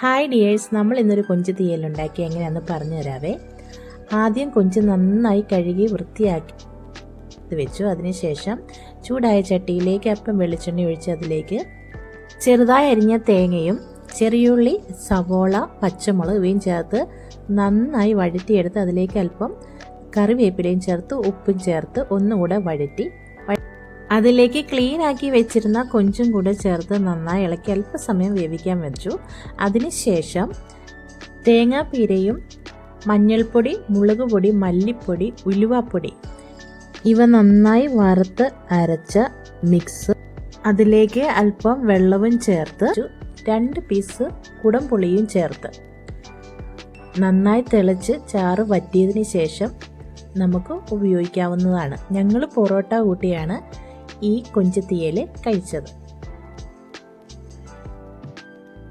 Hi dears നമ്മൾ ഇന്നൊരു കൊഞ്ച് തീയൽ ഉണ്ടാക്കി. എങ്ങനെയാണെന്ന് പറഞ്ഞു തരാവേ. ആദ്യം കൊഞ്ച് നന്നായി കഴുകി വൃത്തിയാക്കി ഇത് വെച്ചു. അതിനുശേഷം ചൂടായ ചട്ടിയിലേക്ക് അപ്പം വെളിച്ചെണ്ണ ഒഴിച്ച് അതിലേക്ക് ചെറുതായി അരിഞ്ഞ തേങ്ങയും ചെറിയുള്ളി സവോള പച്ചമുളക് ഇവയും ചേർത്ത് നന്നായി വഴറ്റിയെടുത്ത് അതിലേക്ക് അല്പം കറിവേപ്പിലയും ചേർത്ത് ഉപ്പും ചേർത്ത് ഒന്നുകൂടെ വഴറ്റി അതിലേക്ക് ക്ലീൻ ആക്കി വെച്ചിരുന്ന കൊഞ്ചും കൂടെ ചേർത്ത് നന്നായി ഇളക്കി അല്പസമയം വേവിക്കാൻ വെച്ചു. അതിനുശേഷം തേങ്ങാപ്പീരയും മഞ്ഞൾപ്പൊടി മുളക് പൊടി മല്ലിപ്പൊടി ഉലുവാപ്പൊടി ഇവ നന്നായി വറുത്ത് അരച്ച മിക്സ് അതിലേക്ക് അല്പം വെള്ളവും ചേർത്ത് രണ്ട് പീസ് കുടംപുളിയും ചേർത്ത്. നന്നായി തിളച്ച് ചാറ് വറ്റിയതിന് ശേഷം നമുക്ക് ഉപയോഗിക്കാവുന്നതാണ്. ഞങ്ങൾ പൊറോട്ട കൂട്ടിയാണ്. ഈ കൊഞ്ച് തീയൽ കഴിച്ചത്.